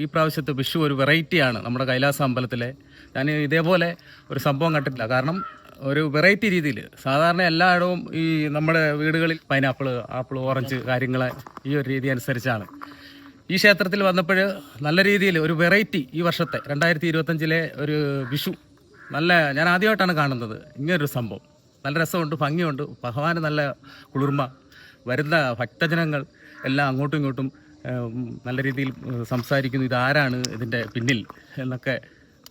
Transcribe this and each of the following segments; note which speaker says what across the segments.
Speaker 1: ഈ പ്രാവശ്യത്തെ വിഷു ഒരു വെറൈറ്റിയാണ് നമ്മുടെ കൈലാസ അമ്പലത്തിലെ. ഞാൻ ഇതേപോലെ ഒരു സംഭവം കണ്ടിട്ടില്ല. കാരണം ഒരു വെറൈറ്റി രീതിയിൽ സാധാരണ എല്ലായിടവും ഈ നമ്മുടെ വീടുകളിൽ പൈനാപ്പിൾ ആപ്പിൾ ഓറഞ്ച് കാര്യങ്ങൾ ഈ ഒരു രീതി അനുസരിച്ചാണ്. ഈ ക്ഷേത്രത്തിൽ വന്നപ്പോൾ നല്ല രീതിയിൽ ഒരു വെറൈറ്റി ഈ വർഷത്തെ രണ്ടായിരത്തി ഇരുപത്തഞ്ചിലെ ഒരു വിഷു. നല്ല ഞാൻ ആദ്യമായിട്ടാണ് കാണുന്നത്. ഇങ്ങനൊരു സംഭവം. നല്ല രസമുണ്ട് ഭംഗിയുണ്ട്. ഭഗവാന് നല്ല കുളിർമ വരുന്ന ഭക്തജനങ്ങൾ എല്ലാം അങ്ങോട്ടും ഇങ്ങോട്ടും നല്ല രീതിയിൽ സംസാരിക്കുന്നു. ഇതാരാണ് ഇതിന്റെ പിന്നിൽ എന്നൊക്കെ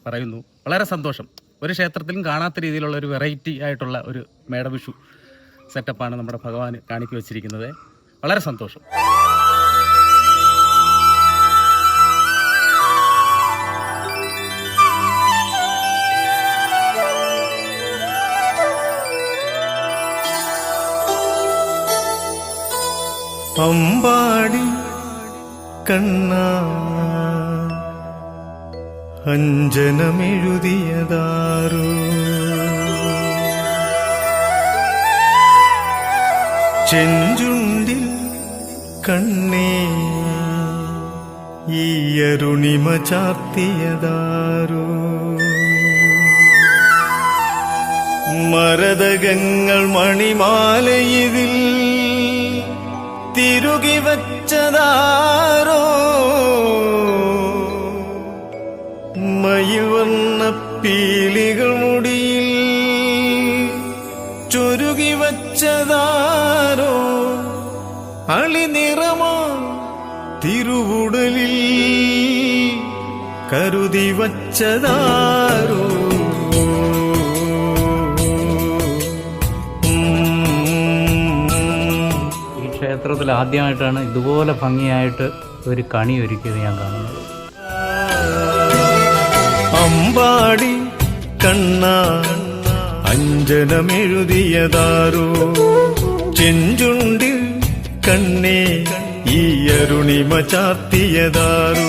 Speaker 1: പറയുന്നു. വളരെ സന്തോഷം. ഒരു ക്ഷേത്രത്തിലും കാണാത്ത രീതിയിലുള്ള ഒരു വെറൈറ്റി ആയിട്ടുള്ള ഒരു മേടവിഷു സെറ്റപ്പാണ് നമ്മുടെ ഭഗവാൻ കാണിക്കു വച്ചിരിക്കുന്നത്. വളരെ സന്തോഷം.
Speaker 2: അമ്പാടി കണ്ണ. അഞ്ജനമെഴുതിയതാരോ ചെഞ്ചുണ്ടിൽ കണ്ണേ ഈ അരുണിമ ചാർത്തിയതാരോ മരതകങ്ങൾ മണിമാലയിതിൽ തിരുകി വച്ചതാരോ? മയുവർണ പീലികൾ മുടിയിൽ ചൊരുകി വച്ചതാരോ? അളിനിറമാ തിരുവുടലിൽ കരുതി വച്ചതാരോ?
Speaker 3: ഈ ക്ഷേത്രത്തിൽ ആദ്യമായിട്ടാണ് ഇതുപോലെ ഭംഗിയായിട്ട് ഒരു കണി ഒരുക്കിയത് ഞാൻ കാണുന്നത്.
Speaker 2: അമ്പാടി കണ്ണ അഞ്ജനമെഴുതിയതാരോ? ചെഞ്ചുണ്ടിൽ കണ്ണേ ഈ അരുണിമ ചാർത്തിയതാരോ?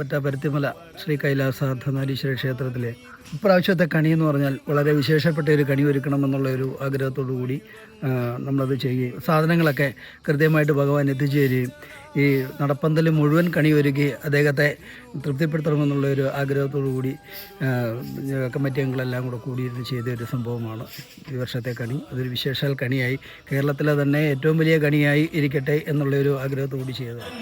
Speaker 4: പനമ്പറ്റ പരുത്തിമല ശ്രീ കൈലാസനാരീശ്വര ക്ഷേത്രത്തിലെ ഇപ്രാവശ്യത്തെ കണി എന്ന് പറഞ്ഞാൽ വളരെ വിശേഷപ്പെട്ട ഒരു കണി ഒരുക്കണം എന്നുള്ള ഒരു ആഗ്രഹത്തോടു കൂടി നമ്മളത് ചെയ്യുകയും സാധനങ്ങളൊക്കെ കൃത്യമായിട്ട് ഭഗവാൻ എത്തിച്ചേരുകയും ഈ നടപ്പന്തൽ മുഴുവൻ കണി ഒരുക്കി അദ്ദേഹത്തെ തൃപ്തിപ്പെടുത്തണമെന്നുള്ള ഒരു ആഗ്രഹത്തോടു കൂടി കമ്മിറ്റി അംഗങ്ങളെല്ലാം കൂടെ കൂടിയിരുന്ന് ചെയ്ത ഒരു സംഭവമാണ് ഈ വർഷത്തെ കണി. അതൊരു വിശേഷാൽ കണിയായി കേരളത്തിലെ തന്നെ ഏറ്റവും വലിയ കണിയായി ഇരിക്കട്ടെ എന്നുള്ള ഒരു ആഗ്രഹത്തോടു കൂടി ചെയ്തതാണ്.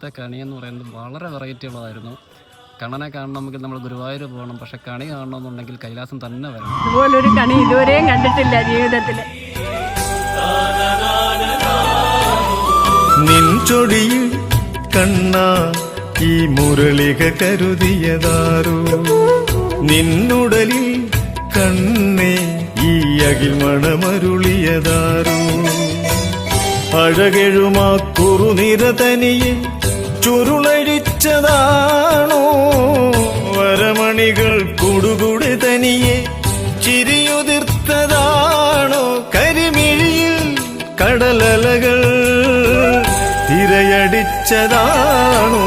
Speaker 5: ഇത്തവണത്തെ കണി എന്ന് പറയുന്നത് വളരെ വെറൈറ്റി ഉള്ളതായിരുന്നു. കണ്ണനെ കാണണമെങ്കിൽ നമ്മൾ ഗുരുവായൂർ പോകണം. പക്ഷെ കണി കാണണമെന്നുണ്ടെങ്കിൽ കൈലാസം തന്നെ വരണം.
Speaker 6: ഇതുപോലൊരു കണി ഇതുവരെയും കണ്ടിട്ടില്ല ജീവിതത്തിൽ.
Speaker 2: നിൻചൊടിയിൽ കണ്ണ ഈ മുരളിക കരുതിയതാരോ? നിന്നുടലിൽ കണ്ണേ ഈ അകിൽമണമരുളിയതാരോ അഴകെഴുമാ കുറുനിര തനിയെ ചുരുളഴിച്ചതാണോ വരമണികൾ കുടുകുടി തനിയെ ചിരിയുതിർത്തതാണോ? കരിമിഴിയിൽ കടലലകൾ തിരയടിച്ചതാണോ?